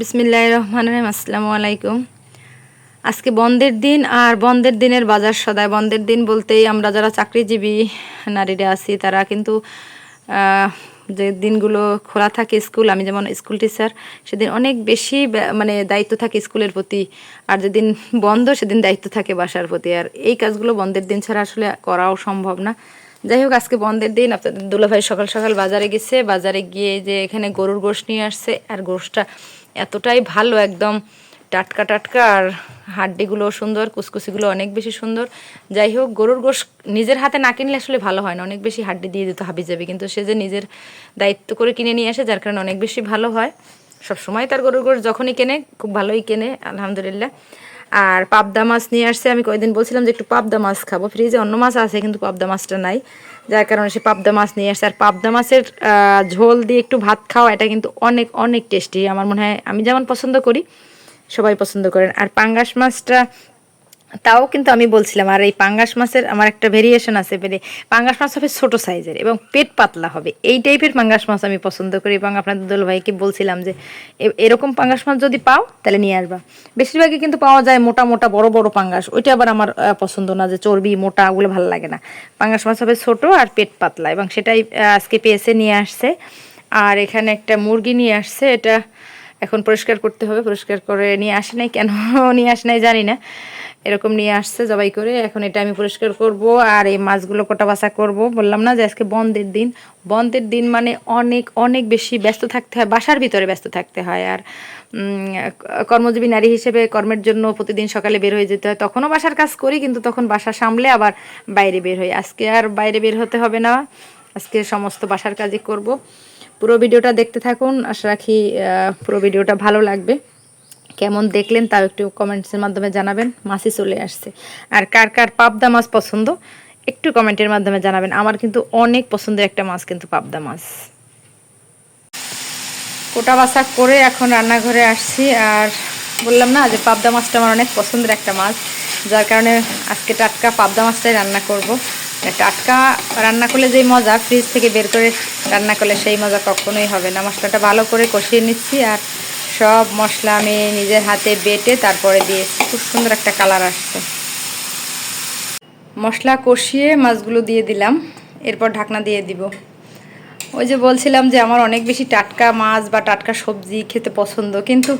বিসমিল্লাহ রহমান রহিম। আসসালামু আলাইকুম। আজকে বন্ধের দিন আর বন্ধের দিনের বাজার সদায়। বন্ধের দিন বলতেই আমরা যারা চাকরিজীবী নারীরা আছি, তারা কিন্তু যে দিনগুলো খোলা থাকে স্কুল, আমি যেমন স্কুল টিচার, সেদিন অনেক বেশি মানে দায়িত্ব থাকে স্কুলের প্রতি। আর যেদিন বন্ধ, সেদিন দায়িত্ব থাকে বাসার প্রতি। আর এই কাজগুলো বন্ধের দিন ছাড়া আসলে করাও সম্ভব না। যাই হোক, আজকে বন্ধের দিন। আপনাদের দুলাভাই সকাল সকাল বাজারে গেছে। বাজারে গিয়ে যে এখানে গরুর গোশ নিয়ে আসছে, আর গোশটা এতটাই ভালো একদম। টাটকা টাটকা আর হাড্ডিগুলো সুন্দর, কুসকুসিগুলো অনেক বেশি সুন্দর। যাই হোক, গরুর গোশ নিজের হাতে না কিনলে আসলে ভালো হয় না। অনেক বেশি হাড্ডি দিয়ে দিতে হাবি যাবে কিন্তু সে যে নিজের দায়িত্ব করে কিনে নিয়ে আসে, যার কারণে অনেক বেশি ভালো হয়। সবসময় তার গরুর গোশ যখনই কেনে, খুব ভালোই কেনে, আলহামদুলিল্লাহ। আর পাবদা মাছ নিয়ে আসছে। আমি কয়েকদিন বলছিলাম যে একটু পাবদা মাছ খাব। ফ্রিজে অন্য মাছ আছে, কিন্তু পাবদা মাছটা নাই। যার কারণে সে পাবদা মাছ নিয়ে আসছে। আর পাবদা মাছের ঝোল দিয়ে একটু ভাত খাওয়া, এটা কিন্তু অনেক অনেক টেস্টি আমার মনে হয়, আমি যেমন পছন্দ করি, সবাই পছন্দ করেন। আর পাঙ্গাস মাছটা তাও কিন্তু আমি বলছিলাম, আর এই পাঙ্গাস মাছের আমার একটা ভেরিয়েশন আছে মানে পাঙ্গাস মাছ হবে ছোট সাইজের এবং পেট পাতলা হবে। এই টাইপের পাঙ্গাস মাছ আমি পছন্দ করি এবং আপনাদের দোল ভাইকে বলছিলাম যে এরকম পাঙ্গাস মাছ যদি পাও তাহলে নিয়ে আসবা। বেশিরভাগই কিন্তু পাওয়া যায় মোটা মোটা বড় বড় পাঙ্গাস। ওইটা আবার আমার পছন্দ না যে চর্বি মোটা ওগুলো ভালো লাগে না। পাঙ্গাস মাছ হবে ছোট আর পেট পাতলা এবং সেটাই আজকে পেয়েছে নিয়ে আসছে। আর এখানে একটা মুরগি নিয়ে আসছে, এটা এখন পরিষ্কার করতে হবে, পরিষ্কার করে নিয়ে আসে নাই কেন, নিয়ে আসে নাই জানি না। এরকম নিয়ে আসছে, জবাই করে, এখন এটা আমি পরিষ্কার করব আর এই মাছগুলো কোটা বাছা করব। বললাম না যে আজকে বন্ধের দিন। বন্ধের দিন মানে অনেক অনেক বেশি ব্যস্ত থাকতে হয়, বাসার ভিতরে ব্যস্ত থাকতে হয় আর কর্মজীবী নারী হিসেবে কর্মের জন্য প্রতিদিন সকালে বের হয়ে যেতে হয়। তখনও বাসার কাজ করি, কিন্তু তখন বাসা সামলে আবার বাইরে বের হই। আজকে আর বাইরে বের হতে হবে না। আজকে সমস্ত বাসার কাজই করব। পুরো ভিডিওটা দেখতে থাকুন। আশা রাখি পুরো ভিডিওটা ভালো লাগবে। কেমন দেখলেন তাও একটু কমেন্টসের মাধ্যমে জানাবেন। মাছই চলে আসছে। আর কার কার পাবদা মাছ পছন্দ, একটু কমেন্টের মাধ্যমে জানাবেন। আমার কিন্তু অনেক পছন্দের একটা মাছ কিন্তু পাবদা মাছ। কোটা বাসা করে এখন রান্নাঘরে আসছি। আর বললাম না যে পাবদা মাছটা আমার অনেক পছন্দের একটা মাছ। যার কারণে আজকে টাটকা পাবদা মাছটাই রান্না করব। টাটকা রান্না করলে যেই মজা ফ্রিজ থেকে বের করে রান্না করলে সেই মজা কখনোই হবে না। মশলাটা ভালো করে কষিয়ে নিচ্ছি আর সব মশলা আমি নিজের হাতে বেটে তারপরে দিয়েছি। খুব সুন্দর একটা কালার আসছে। মশলা কষিয়ে মাছগুলো দিয়ে দিলাম। এরপর ঢাকনা দিয়ে দিব। ওই যে বলছিলাম যে আমার অনেক বেশি টাটকা মাছ বা টাটকা সবজি খেতে পছন্দ, কিন্তু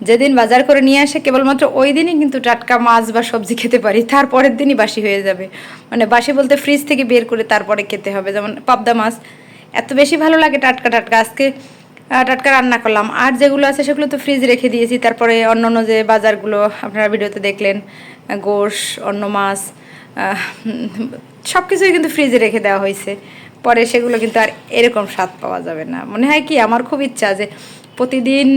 যেদিন বাজার করে নিয়ে আসে, কেবলমাত্র ওই দিনই কিন্তু টাটকা মাছ বা সবজি খেতে পারি। তারপরের দিনই বাসি হয়ে যাবে। মানে বাসি বলতে ফ্রিজ থেকে বের করে তারপরে খেতে হবে। যেমন পাবদা মাছ, এত বেশি ভালো লাগে টাটকা টাটকা। আজকে টাটকা রান্না করলাম। আর যেগুলো আছে সেগুলো তো ফ্রিজে রেখে দিয়েছি। তারপরে অন্য অন্য যে বাজারগুলো আপনারা ভিডিওতে দেখলেন, গোশ, অন্য মাছ সব কিছুই কিন্তু ফ্রিজে রেখে দেওয়া হয়েছে। পরে সেগুলো কিন্তু আর এরকম স্বাদ পাওয়া যাবে না। মনে হয় কি, আমার খুব ইচ্ছা যে প্রতিদিন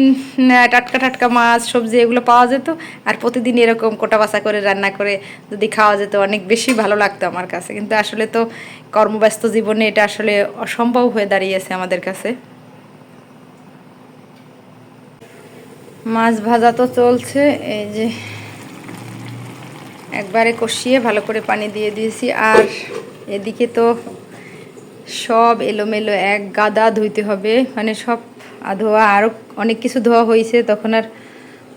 টাটকা টাটকা মাছ, সবজি, এগুলো পাওয়া যেত। আর প্রতিদিন এরকম কোটা বাছা করে, রান্না করে যদি খাওয়া যেত, অনেক বেশি ভালো লাগতো আমার কাছে। কিন্তু আসলে তো কর্মব্যস্ত জীবনে এটা আসলে অসম্ভব হয়ে দাঁড়িয়েছে আমাদের কাছে। মাছ ভাজা তো চলছে, এই যে একবারে কষিয়ে ভালো করে পানি দিয়ে দিয়েছি। আর এদিকে তো সব এলোমেলো এক গাদা ধুইতে হবে। মানে সব ধোয়া আরও অনেক কিছু ধোয়া হয়েছে তখন আর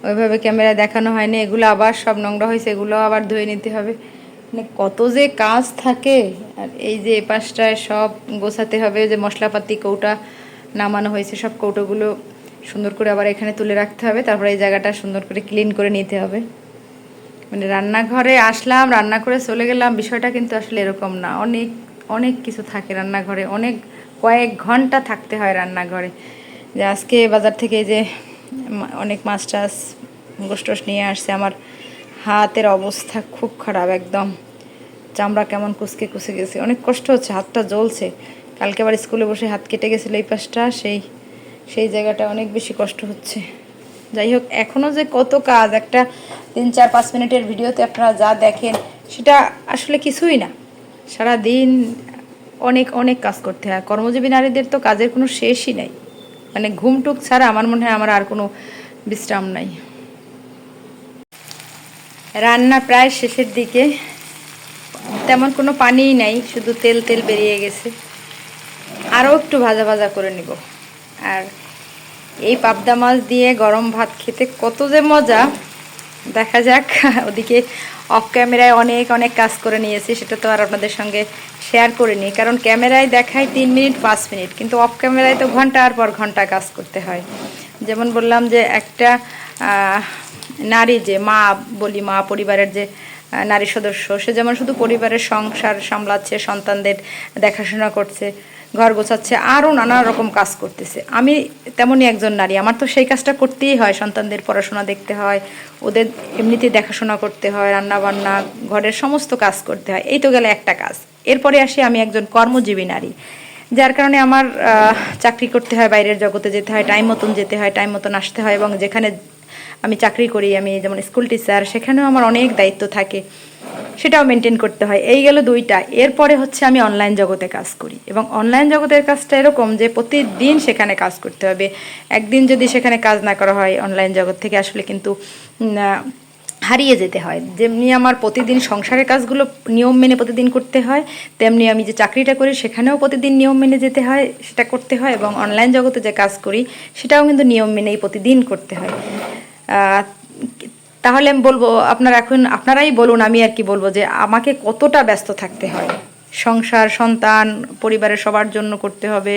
ওইভাবে ক্যামেরা দেখানো হয়নি। এগুলো আবার সব নোংরা হয়েছে এগুলো আবার ধুয়ে নিতে হবে। মানে কত যে কাজ থাকে। আর এই যে পাশটায় সব গোছাতে হবে, যে মশলাপাতি, কৌটা নামানো হয়েছে, সব কৌটোগুলো সুন্দর করে আবার এখানে তুলে রাখতে হবে। তারপরে এই জায়গাটা সুন্দর করে ক্লিন করে নিতে হবে। মানে রান্নাঘরে আসলাম, রান্না করে চলে গেলাম, বিষয়টা কিন্তু আসলে এরকম না। অনেক অনেক কিছু থাকে রান্নাঘরে, অনেক কয়েক ঘণ্টা থাকতে হয় রান্নাঘরে। যে আজকে বাজার থেকে যে অনেক মাছ টাছ, গোশ টোস নিয়ে আসছে, আমার হাতের অবস্থা খুব খারাপ একদম। চামড়া কেমন কুচকে কুচে গেছে, অনেক কষ্ট হচ্ছে, হাতটা জ্বলছে। কালকে আবার স্কুলে বসে হাত কেটে গেছিল এই পাশটা, সেই সেই জায়গাটা অনেক বেশি কষ্ট হচ্ছে। যাই হোক এখনও যে কত কাজ, একটা তিন চার পাঁচ মিনিটের ভিডিওতে আপনারা যা দেখেন, সেটা আসলে কিছুই না। সারা দিন অনেক অনেক কাজ করতে হয়। কর্মজীবী নারীদের তো কাজের কোনো শেষই নাই। মানে ঘুমটুক ছাড়া আমার মনে হয় আমার আর কোনো বিশ্রাম নাই। রান্না প্রায় শেষের দিকে। তেমন কোনো পানিই নাই, শুধু তেল তেল বেরিয়ে গেছে। আরও একটু ভাজা ভাজা করে নিব। আর এই পাবদা মাছ দিয়ে গরম ভাত খেতে কত যে মজা। দেখা যাক, ওদিকে অফ ক্যামেরায় অনেক অনেক কাজ করে নিয়েছি, সেটা তো আর আপনাদের সঙ্গে শেয়ার করিনি। কারণ ক্যামেরায় দেখায় তিন মিনিট, পাঁচ মিনিট, কিন্তু অফ ক্যামেরায় তো ঘণ্টার পর ঘণ্টা কাজ করতে হয়। যেমন বললাম যে একটা নারী যে মা বলি, মা পরিবারের যে নারী সদস্য, সে যেমন শুধু পরিবারের সংসার সামলাচ্ছে, সন্তানদের দেখাশোনা করছে ঘর গোছাচ্ছে আরও নানা রকম কাজ করতেছে। আমি তেমনই একজন নারী, আমার তো সেই কাজটা করতেই হয়, সন্তানদের পড়াশোনা দেখতে হয়, ওদের এমনিতেই দেখাশোনা করতে হয় রান্না বান্না ঘরের সমস্ত কাজ করতে হয়, এই তো গেলে একটা কাজ। এরপরে আসি আমি একজন কর্মজীবী নারী, যার কারণে আমার চাকরি করতে হয়, বাইরের জগতে যেতে হয় টাইম মতন যেতে হয় টাইম মতন আসতে হয় এবং যেখানে আমি চাকরি করি, আমি যেমন স্কুল টিচার সেখানেও আমার অনেক দায়িত্ব থাকে। সেটাও মেনটেন করতে হয়। এই গেল দুইটা। এরপরে হচ্ছে আমি অনলাইন জগতে কাজ করি এবং অনলাইন জগতের কাজটা এরকম যে প্রতিদিন সেখানে কাজ করতে হবে। একদিন যদি সেখানে কাজ না করা হয় অনলাইন জগৎ থেকে আসলে কিন্তু হারিয়ে যেতে হয়। যেমনি আমার প্রতিদিন সংসারের কাজগুলো নিয়ম মেনে প্রতিদিন করতে হয়, তেমনি আমি যে চাকরিটা করি সেখানেও প্রতিদিন নিয়ম মেনে যেতে হয়, সেটা করতে হয় এবং অনলাইন জগতে যে কাজ করি, সেটাও কিন্তু নিয়ম মেনেই প্রতিদিন করতে হয়। তাহলে আমি বলব, আপনারা এখন, আপনারাই বলুন, আমি আর কি বলব যে আমাকে কতটা ব্যস্ত থাকতে হয়। সংসার, সন্তান, পরিবারের সবার জন্য করতে হবে,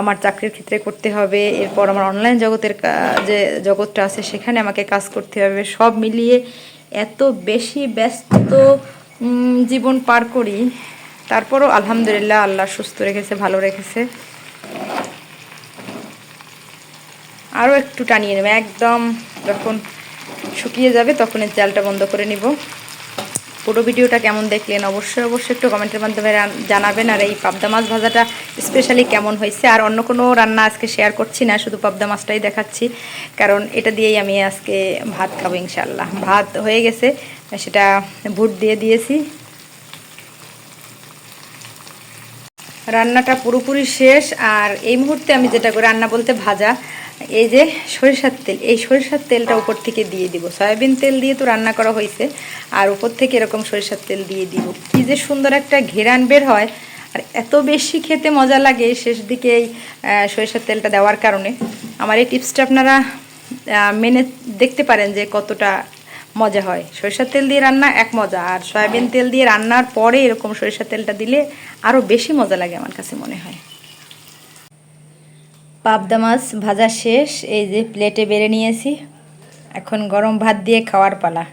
আমার চাকরির ক্ষেত্রে করতে হবে, এরপর আমার অনলাইন জগতের যে জগৎটা আছে সেখানে আমাকে কাজ করতে হবে, সব মিলিয়ে এত বেশি ব্যস্ত জীবন পার করি। তারপরও আলহামদুলিল্লাহ আল্লাহ সুস্থ রেখেছে, ভালো রেখেছে। আরও একটু টানিয়ে নেবে, একদম যখন শুকিয়ে যাবে, তখন এই চালটা বন্ধ করে নিব। পুরো ভিডিওটা কেমন দেখলেন অবশ্যই অবশ্যই একটু কমেন্টের মাধ্যমে জানাবেন। আর এই পাবদা মাছ ভাজাটা স্পেশালি কেমন হয়েছে? আর অন্য কোনো রান্না আজকে শেয়ার করছি না, শুধু পাবদা মাছটাই দেখাচ্ছি। কারণ এটা দিয়েই আমি আজকে ভাত খাব ইনশাল্লাহ ভাত হয়ে গেছে, সেটা ভুট দিয়ে দিয়েছি। রান্নাটা পুরোপুরি শেষ, আর এই মুহূর্তে আমি যেটা করি, রান্না বলতে ভাজা। এই যে সরিষার তেল, এই সরিষার তেলটা উপর থেকে দিয়ে দিব। সয়াবিন তেল দিয়ে তো রান্না করা হয়েছে, আর উপর থেকে এরকম সরিষার তেল দিয়ে দিব। কি যে সুন্দর একটা ঘেরান বের হয়, আর এত বেশি খেতে মজা লাগে শেষ দিকে এই সরিষার তেলটা দেওয়ার কারণে। আমার এই টিপসটা আপনারা মেনে দেখতে পারেন যে কতটা মজা হয়। সরিষার তেল দিয়ে রান্না এক মজা, আর সয়াবিন তেল দিয়ে রান্নার পরে এরকম সরিষার তেলটা দিলে আরও বেশি মজা লাগে আমার কাছে মনে হয়। পাবদা মাছ ভাজা শেষ, এই যে প্লেটে বেড়ে নিয়েছি। এখন গরম ভাত দিয়ে খাওয়ার পালা।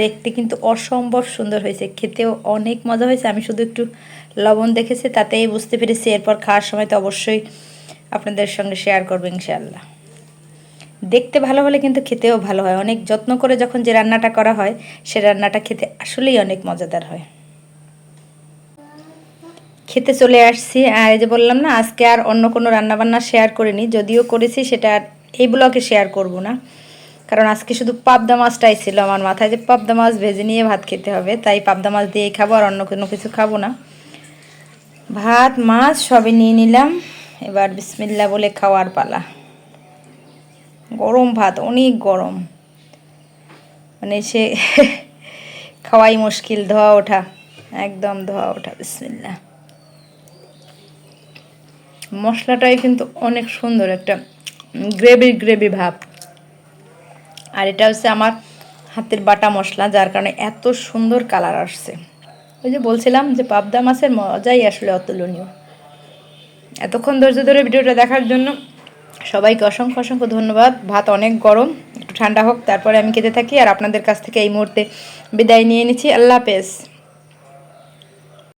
দেখতে কিন্তু অসম্ভব সুন্দর হয়েছে, খেতেও অনেক মজা হয়েছে। আমি শুধু একটু লবণ দেখেছি, তাতেই বুঝতে পেরেছি। এরপর খাওয়ার সময় তো অবশ্যই আপনাদের সঙ্গে শেয়ার করব ইনশাআল্লাহ। দেখতে ভালো হলে কিন্তু খেতেও ভালো হয়। অনেক যত্ন করে যখন যে রান্নাটা করা হয়, সে রান্নাটা খেতে আসলেই অনেক মজাদার হয়। খেতে চলে আসছি। আর এই যে বললাম না, আজকে আর অন্য কোনো রান্নাবান্না শেয়ার করিনি। যদিও করেছি, সেটা আর এই ব্লগে শেয়ার করব না। কারণ আজকে শুধু পাবদা মাছটাই ছিল আমার মাথায় যে পাবদা মাছ ভেজে নিয়ে ভাত খেতে হবে। তাই পাবদা মাছ দিয়েই খাব আর অন্য কোনো কিছু খাব না। ভাত, মাছ সবই নিয়ে নিলাম। এবার বিসমিল্লা বলে খাওয়ার পালা। গরম ভাত, অনেক গরম। মানে সে খাওয়াই মুশকিল, ধোয়া ওঠা। একদম ধোয়া ওঠা বিসমিল্লা মশলাটাই কিন্তু অনেক সুন্দর একটা গ্রেভি গ্রেভি ভাব। আর এটা হচ্ছে আমার হাতের বাটা মশলা, যার কারণে এত সুন্দর কালার আসছে। ওই যে বলছিলাম যে পাবদা মাছের মজাই আসলে অতুলনীয়। এতক্ষণ ধৈর্য ধরে ভিডিওটা দেখার জন্য সবাইকে অসংখ্য অসংখ্য ধন্যবাদ। ভাত অনেক গরম, একটু ঠান্ডা হোক, তারপরে আমি খেতে থাকি। আর আপনাদের কাছ থেকে এই মুহূর্তে বিদায় নিয়ে নিচ্ছি। আল্লাহ হাফেজ।